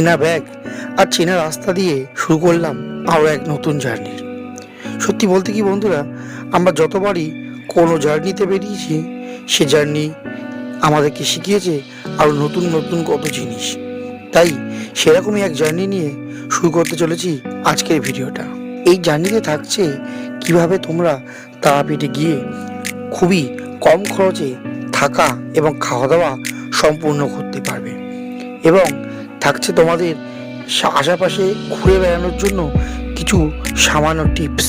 চেনা ব্যাগ আর চেনা রাস্তা দিয়ে শুরু করলাম আরও এক নতুন জার্নি। সত্যি বলতে কি বন্ধুরা, আমরা যতবারই কোনো জার্নিতে বেরিয়েছি, সে জার্নি আমাদেরকে শিখিয়েছে আরও নতুন নতুন কত জিনিস। তাই সেরকমই এক জার্নি নিয়ে শুরু করতে চলেছি আজকের ভিডিওটা। এই জার্নিতে থাকছে কীভাবে তোমরা তারাপীঠে গিয়ে খুবই কম খরচে থাকা এবং খাওয়া দাওয়া সম্পূর্ণ করতে পারবে। এবং থাকছে তোমাদের আশেপাশে ঘুরে বেড়ানোর জন্য কিছু সামান্য টিপস।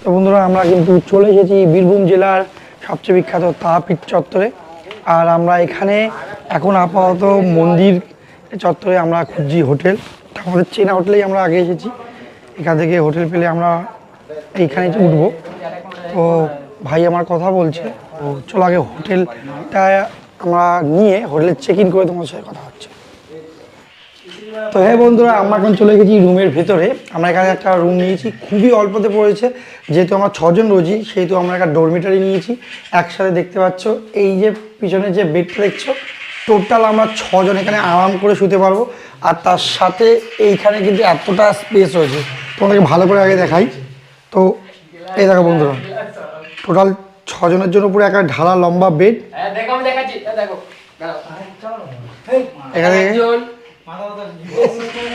তো বন্ধুরা, আমরা কিন্তু চলে এসেছি বীরভূম জেলার সবচেয়ে বিখ্যাত তারাপীঠ চত্বরে। আর আমরা এখানে এখন আপাতত মন্দির চত্বরে আমরা খুঁজছি হোটেল। আমাদের চেনা হোটেলেই আমরা আগে এসেছি। এখান থেকে হোটেল পেলে আমরা এইখানে উঠবো। তো ভাই আমার কথা বলছে, তো চলো আগে হোটেলটা আমরা নিয়ে হোটেলের চেক ইন করে তোমার সাথে কথা হচ্ছে। তো হ্যাঁ বন্ধুরা, আমরা এখন চলে গেছি রুমের ভেতরে। আমরা এখানে একটা রুম নিয়েছি, খুবই অল্পতে পড়েছে। যেহেতু আমরা ছজন রোজি, সেহেতু আমরা একটা ডরমিটারি নিয়েছি। একসাথে দেখতে পাচ্ছ, এই যে পিছনে যে বেডটা দেখছ টোটাল আমরা ছজন এখানে আরাম করে শুতে পারব। আর তার সাথে এইখানে কিন্তু এতটা স্পেস রয়েছে। তোমাদেরকে ভালো করে আগে দেখাই। তো এই দেখো বন্ধুরা টোটাল ছজনের জন্য পুরো একটা ঢালা লম্বা বেড হ্যাঁ দেখো আমি দেখাচ্ছি। দেখো দাঁড়াও। এখানে একজন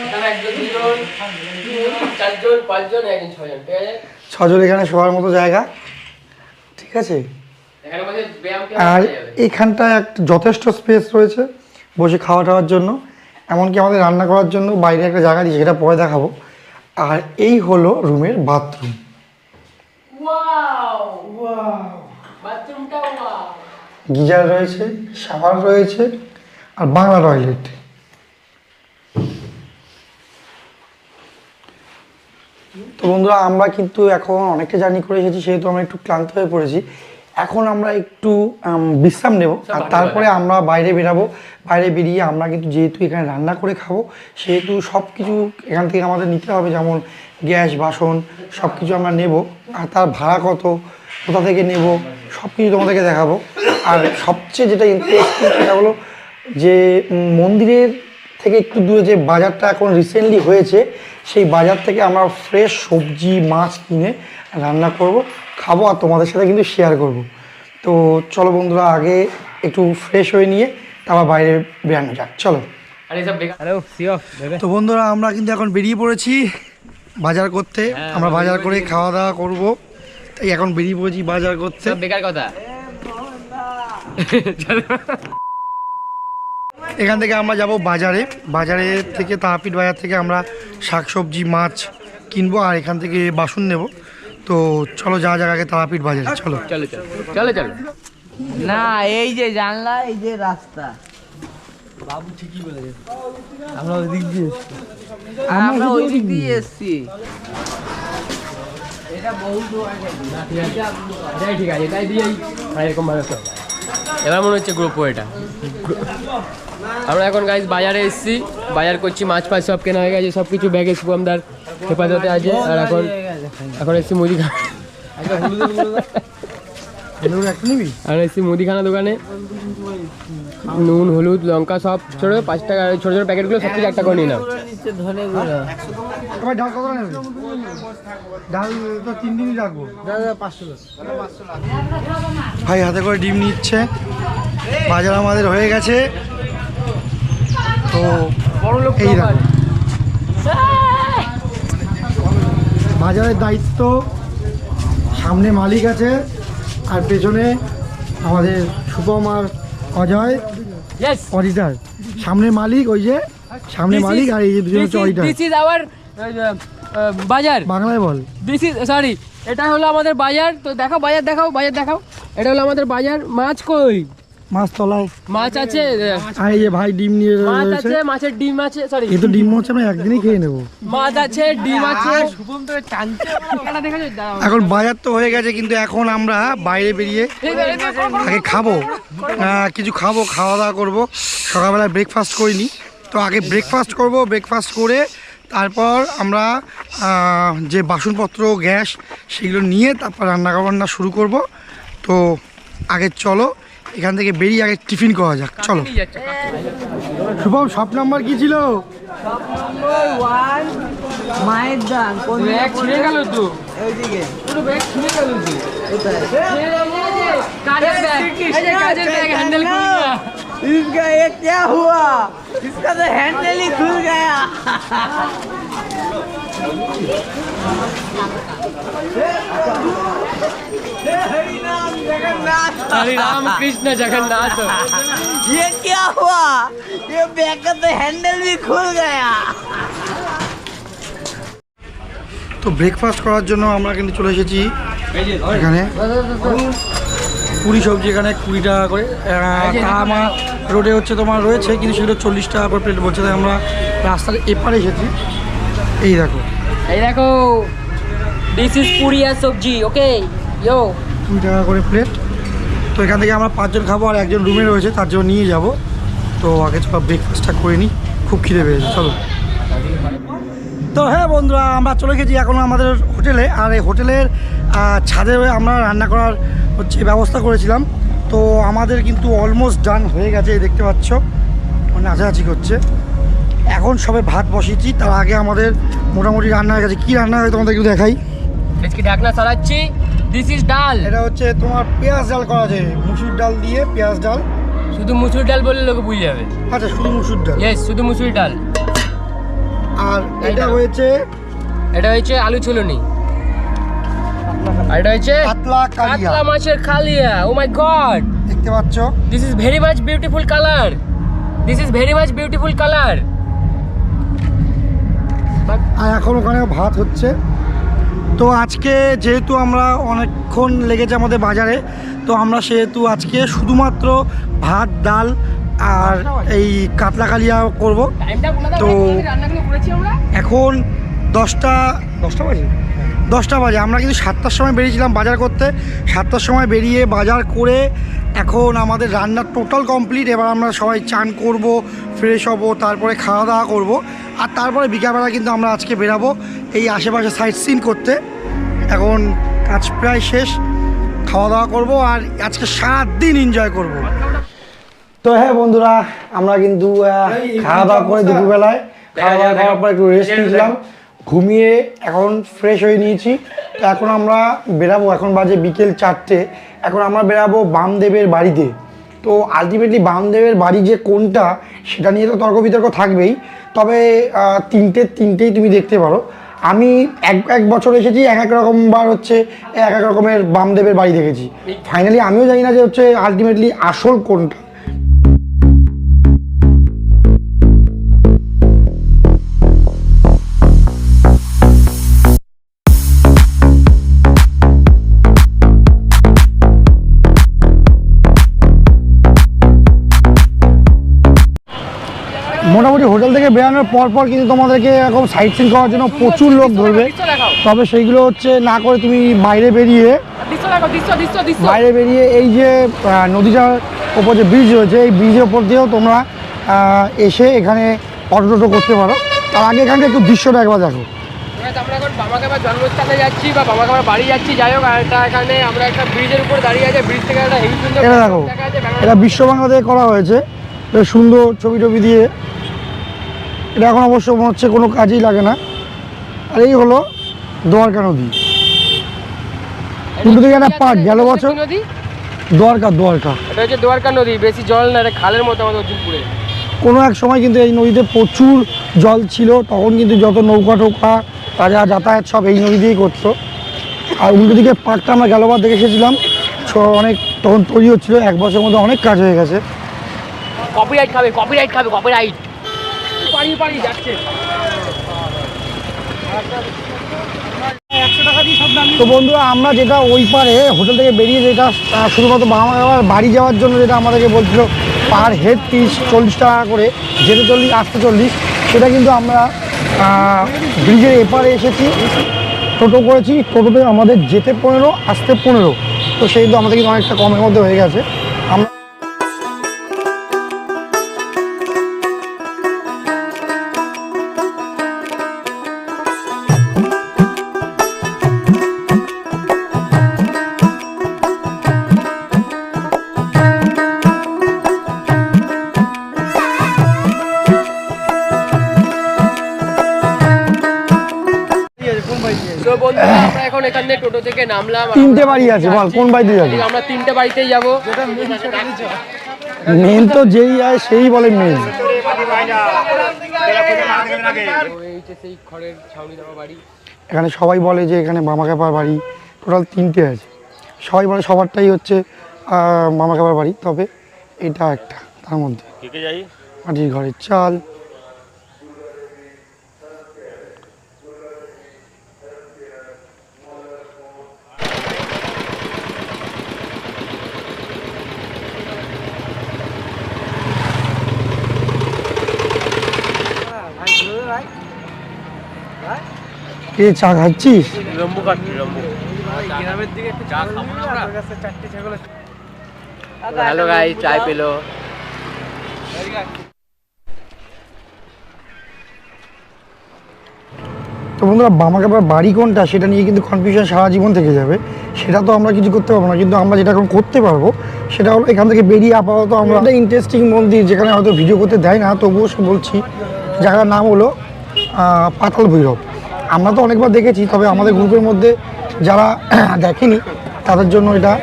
এখানে একজন দুজন চারজন পাঁচজন একজন ছজন ঠিক আছে? ছজন এখানে শোয়ার মতো জায়গা। ঠিক আছে? আর এখানটায় একটা যথেষ্ট স্পেস রয়েছে বসে খাওয়া টাওয়ার জন্য। এমনকি আমাদের রান্না করার জন্য বাইরে একটা জায়গা দিয়েছে সেটা পরে দেখাবো। আর এই হলো রুমের বাথরুম ওয়াও বাথরুমটা ওয়াও গিজার রয়েছে শাওয়ার রয়েছে আর বাংলা টয়লেট। তো বন্ধুরা আমরা কিন্তু এখন অনেকটা জার্নি করে এসেছি সেহেতু আমরা একটু ক্লান্ত হয়ে পড়েছি। এখন আমরা একটু বিশ্রাম নেব আর তারপরে আমরা বাইরে বেরাবো। বাইরে বেরিয়ে আমরা কিন্তু যেহেতু এখানে রান্না করে খাব সেহেতু সব কিছু এখান থেকে আমাদের নিতে হবে যেমন গ্যাস বাসন সব কিছু আমরা নেব। আর তার ভাড়া কত? কোথা থেকে নেব? সব কিছু তোমাদেরকে দেখাবো। আর সবচেয়ে যেটা ইন্টারেস্টিং সেটা হলো যে মন্দিরের থেকে একটু দূরে যে বাজারটা এখন রিসেন্টলি হয়েছে সেই বাজার থেকে আমরা ফ্রেশ সবজি মাছ কিনে রান্না করব খাব আর তোমাদের সাথে কিন্তু শেয়ার করব। তো চলো বন্ধুরা আগে একটু ফ্রেশ হয়ে নিয়ে তারপর বাইরে বেরানো যাক। চলো। তো বন্ধুরা আমরা কিন্তু এখন বেরিয়ে পড়েছি। বাজার করতে আমরা বাজার করে খাওয়া দাওয়া করব। তাই এখন বেরিয়ে পড়েছি বাজার করতে। বেকার কথা। এখান থেকে আমরা যাব বাজারে। বাজারে থেকে তারাপীঠ বাজার থেকে আমরা শাকসবজি মাছ কিনবো আর এখান থেকে বাসন নেব। তো চলো যা জায়গাকে তারাপীঠ বাজারে চলো। চলো চলো। চলো চলো। না এই যে জানলা এই যে রাস্তা। আমরা ওই দিক দিয়ে আমরা ওই দিক দিয়ে এসছি। এটা বহুত এটাই ঠিক আছে এটাই দিয়েই এরকম ভাবে এবার মনে হচ্ছে গ্রুপ এটা। আমরা এখন গাইজ বাজারে এসেছি। বাজার করছি মাছ ফাছ সব কেনা হয়ে গেছে সব কিছু ব্যাগে শুভমদার হেফাজতে আছে। আর এখন এখন এসেছি মুদিখানা নিবি আর এসেছি মুদিখানা দোকানে নুন হলুদ লঙ্কা সব ছোটো পাঁচ টাকা ছোটো ছোটো প্যাকেটগুলো সব কিছু একটা করে নিয়ে নাও ভাই হাতে করে ডিম নিচ্ছে। বাজার আমাদের হয়ে গেছে। তো এই বাজারের দায়িত্ব সামনে মালিক আছে। আর পেছনে আমাদের সুপম আর অজয় অডিটার সামনে মালিক ওই যে সামনে মালিক আর এই যে দুজন হচ্ছে অডিটার দিস ইজ আওয়ার বাজার। বাংলায় বল। দিস ইজ সরি এটা হলো আমাদের বাজার। তো দেখাও বাজার দেখাও বাজার দেখাও। এটা হলো আমাদের বাজার। মাছ কই? মাছ তলায় মাছ আছে আর এই যে ভাই ডিম নিয়ে মাছ আছে মাছের ডিম আছে সরি এ তো ডিম হচ্ছে আমরা একদিনই খেয়ে নেব। মাছ আছে ডিম আছে। শুভম তো টানছে খেলা দেখা যায় এখন বাজার তো হয়ে গেছে কিন্তু এখন আমরা বাইরে বেরিয়ে। আগে খাব। কিছু খাব খাওয়া দাওয়া করব। সকালবেলা ব্রেকফাস্ট করিনি। তো আগে ব্রেকফাস্ট করব ব্রেকফাস্ট করে তারপর আমরা যে বাসনপত্র গ্যাস সেগুলো নিয়ে তারপর রান্না বান্না শুরু করব। তো আগে চলো এখান থেকে বেরিয়ে আগে টিফিন করা যাক চলো নিয়ে যাচ্ছে শুভম সব নাম্বার কি ছিল ওয়ান মায়ের দান কোন ব্যাগ ছিঁড়ে গেল তো ওইদিকে পুরো ব্যাগ ছিঁড়ে গেল তো কোথায় কাজের ব্যাগ এই যে কাজের ব্যাগ হ্যান্ডেল খুলে গেল इसका ये क्या हुआ इसका तो हैंडल ही खुल गया हरिनाम जगन्नाथ हरे राम कृष्ण जगन्नाथ ये क्या हुआ ये बैग का तो हैंडल भी खुल गया তো ব্রেকফাস্ট করার জন্য আমরা কিন্তু চলে এসেছি এখানে পুরি সবজি এখানে কুড়ি টাকা করে আমার রোডে হচ্ছে তোমার রয়েছে কিন্তু সেগুলো চল্লিশ টাকা করে প্লেট বলছে তাই আমরা রাস্তার এপারে এসেছি এই দেখো এই দেখো দিস ইজ পুরি সবজি ওকে ইয়ো কুড়ি টাকা করে প্লেট তো এখান থেকে আমরা পাঁচজন খাব আর একজন রুমে রয়েছে, তার জন্য নিয়ে যাব। তো আগে চলো ব্রেকফাস্টটা করে নিই খুব খিদে পেয়েছে, চলো। তো হ্যাঁ বন্ধুরা, আমরা চলে গেছি এখন আমাদের হোটেলে, আর এই হোটেলের ছাদে আমরা রান্না করার হচ্ছে ব্যবস্থা করেছিলাম। তো আমাদের কিন্তু অলমোস্ট ডান হয়ে গেছে দেখতে পাচ্ছ। মানে নাচানাচি করছে। এখন সবে ভাত বসিয়েছি, তার আগে আমাদের মোটামুটি রান্না হয়ে গেছে কী রান্না হয় তোমাদের একটু দেখাই। আজকে ঢাকনা সরাচ্ছি দিস ইজ ডাল এটা হচ্ছে তোমার পেঁয়াজ ডাল করা আছে মুসুর ডাল দিয়ে পেঁয়াজ ডাল। শুধু মুসুর ডাল বললে লোকে বুঝে যাবে। আচ্ছা শুধু মুসুর ডাল। ইয়েস শুধু মুসুর ডাল। আর এটা হয়েছে এটা হচ্ছে আলু চুলনি আর এটা হচ্ছে কাতলা কালিয়া। কাতলা মাছের খালিয়া ও মাই গড দেখতে পাচ্ছ? This is very much beautiful colour this is very much beautiful colour আর এখন ওখানে ভাত হচ্ছে। তো আজকে যেহেতু আমরা অনেকক্ষণ লেগেছে আমাদের বাজারে তো আমরা সেহেতু আজকে শুধুমাত্র ভাত ডাল আর এই কাতলা কালিয়া করব তো- এখন দশটা দশটা বাজে। দশটা বাজে। আমরা কিন্তু সাতটার সময় বেরিয়েছিলাম বাজার করতে। সাতটার সময় বেরিয়ে বাজার করে এখন আমাদের রান্নার টোটাল কমপ্লিট এবার আমরা সবাই চান করব ফ্রেশ হব তারপরে খাওয়া দাওয়া করব। আর তারপরে বিকালবেলা কিন্তু আমরা আজকে বেরাবো এই আশেপাশে সাইট সিন করতে। এখন কাজ প্রায় শেষ খাওয়া দাওয়া করব আর আজকে সাত দিন এনজয় করব। তো হ্যাঁ বন্ধুরা আমরা কিন্তু খাওয়া দাওয়া করে দুপুরবেলায় খাওয়া দাওয়া করার পর একটু রেস্ট নিয়েছিলাম। ঘুমিয়ে এখন ফ্রেশ হয়ে নিয়েছি। তো এখন আমরা বেরাবো এখন বাজে বিকেল চারটে। এখন আমরা বেরাবো বামদেবের বাড়িতে। তো আলটিমেটলি বামদেবের বাড়ি যে কোনটা সেটা নিয়ে তো তর্ক বিতর্ক থাকবেই। তবে তিনটে তিনটেই তুমি দেখতে পারো। আমি এক এক বছর এসেছি এক এক রকমবার হচ্ছে এক এক রকমের বামদেবের বাড়ি দেখেছি। ফাইনালি আমিও জানি না যে হচ্ছে আলটিমেটলি আসল কোনটা। বেরানোর পর পর কিন্তু তোমাদেরকে এরকম সাইট সিন করার জন্য প্রচুর লোক ধরবে। তবে সেইগুলো হচ্ছে না করে তুমি বাইরে বেরিয়ে বাইরে বেরিয়ে এই যে নদীটার ওপর যে ব্রিজ রয়েছে এই ব্রিজের ওপর দিয়েও তোমরা এসে এখানে অটো টোটো করতে পারো। তার আগে এখানটা একটু দৃশ্যটা একবার দেখো। এবার আমরা এখন বামাকে আবার জন্মস্থানে যাচ্ছি বা বামাকে আবার বাড়ি যাচ্ছি। যাই হোক আর একটা এখানে আমরা একটা ব্রিজের উপর দাঁড়িয়ে আছে। ব্রিজ থেকে একটা হেভি সুন্দর এটা দেখো এটা বিশ্ববাংলা থেকে করা হয়েছে। সুন্দর ছবি টবি দিয়ে। এটা এখন অবশ্য মনে হচ্ছে কোনো কাজেই লাগে না। আর এই হলো দ্বারকা নদী। দিকে একটা পার্ক গেল বছর। কি নদী? দ্বারকা দ্বারকা। এটা হচ্ছে দোয়ারকা নদী বেশি জল না এটা খালের মতো আমাদের অর্জুনপুরে কোনো এক সময় কিন্তু এই নদীতে প্রচুর জল ছিল তখন কিন্তু যত নৌকা টৌকা তারা যাতায়াত সব এই নদী দিয়েই করতো। আর উল্টো দিকে পার্কটা আমরা গেলবার দেখে এসেছিলাম অনেক তখন তৈরি হচ্ছিল এক বছরের মধ্যে অনেক কাজ হয়ে গেছে। কপিরাইট খাবে কপিরাইট খাবে কপিরাইট যাচ্ছে। তো বন্ধুরা, আমরা যেটা ওই পারে হোটেল থেকে বেরিয়ে যেটা শুধুমাত্র বাবা মার বাড়ি যাওয়ার জন্য যেটা আমাদেরকে বলছিল, পার হেড তিরিশ, চল্লিশ টাকা করে যেতে চল্লিশ আসতে চল্লিশ, সেটা কিন্তু আমরা ব্রিজের এপারে এসেছি, টোটো করেছি, টোটোতে আমাদের যেতে পনেরো, আসতে পনেরো, তো সেই কিন্তু আমাদের কিন্তু অনেকটা কমের মধ্যে হয়ে গেছে। আমরা এখন এখান থেকে টোটো থেকে নামলাম তিনটে বাড়ি আছে বল কোন বাড়িতে যাবি? আমরা তিনটে বাড়িতেই যাব। মেন তো যেই আয় সেই বলে মেন এই হচ্ছে সেই খড়ের ছাউনি দেওয়া বাড়ি এখানে সবাই বলে যে এখানে মামা কাপার বাড়ি টোটাল তিনটে আছে। সবাই বলে সবারটাই হচ্ছে মামা কাপার বাড়ি তবে এটা একটা তার মধ্যে। মাটির ঘরের চাল কে চা খাচ্ছিস? লম্বু কাটছি লম্বু হ্যালো গাই চাই পেল। তো বন্ধুরা বাড়ি কোনটা সেটা নিয়ে কিন্তু কনফিউশন সারা জীবন থেকে যাবে। সেটা তো আমরা কিছু করতে পারব না কিন্তু আমরা যেটা এখন করতে পারব সেটা হলো এখান থেকে বেরিয়ে আপাতত আমরা একটা ইন্টারেস্টিং মন্দির যেখানে হয়তো ভিডিও করতে দেয় না তবুও বলছি জায়গার নাম হলো আহ, পাতাল ভৈরব। আমরা তো অনেকবার দেখেছি, তবে আমাদের গ্রুপের মধ্যে যারা দেখেনি, তাদের জন্য এটা,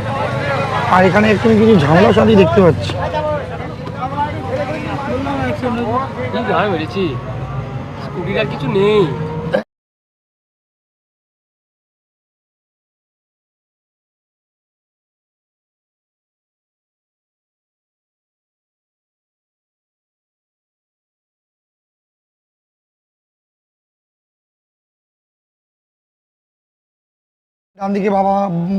আর এখানে একটু কিছু ঝামেলা সাথে দেখতে পাচ্ছি। কিছু নেই। ডান দিকে বাবা,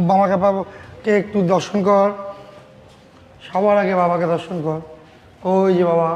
বাবাকে বাবাকে একটু দর্শন কর। সবার আগে বাবাকে দর্শন কর। ওই যে বাবা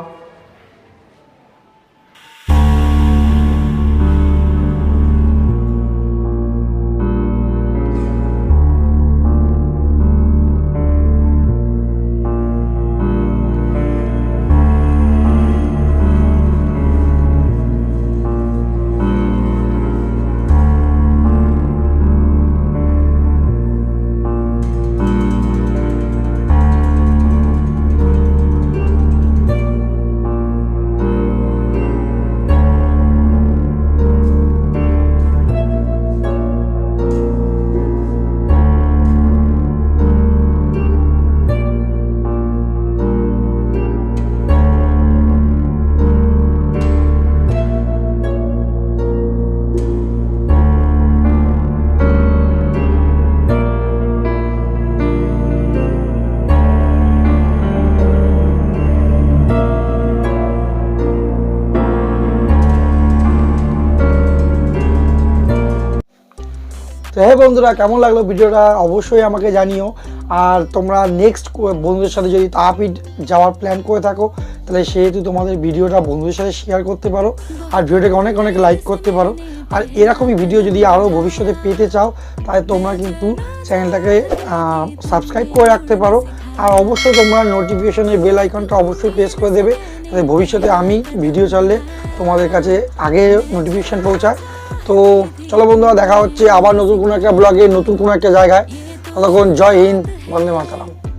তো হ্যাঁ বন্ধুরা, কেমন লাগল ভিডিওটা অবশ্যই আমাকে জানিও। আর তোমরা নেক্সট বন্ধুদের সাথে যদি তারাপীঠ যাওয়ার প্ল্যান করে থাকো, তাহলে সেহেতু তোমাদের ভিডিওটা বন্ধুদের সাথে শেয়ার করতে পারো, আর ভিডিওটাকে অনেক অনেক লাইক করতে পারো। আর এরকমই ভিডিও যদি আরও ভবিষ্যতে পেতে চাও, তাহলে তোমরা কিন্তু চ্যানেলটাকে সাবস্ক্রাইব করে রাখতে পারো। আর অবশ্যই তোমরা নোটিফিকেশনের বেল আইকনটা অবশ্যই প্রেস করে দেবে, তাহলে ভবিষ্যতে আমি ভিডিও চাললে তোমাদের কাছে আগে নোটিফিকেশান পৌঁছায়। তো চলো বন্ধুরা, দেখা হচ্ছে আবার নতুন কোনো একটা ব্লগে নতুন কোনো একটা জায়গায়। ততক্ষণ জয় হিন্দ, বন্দে মাতারাম।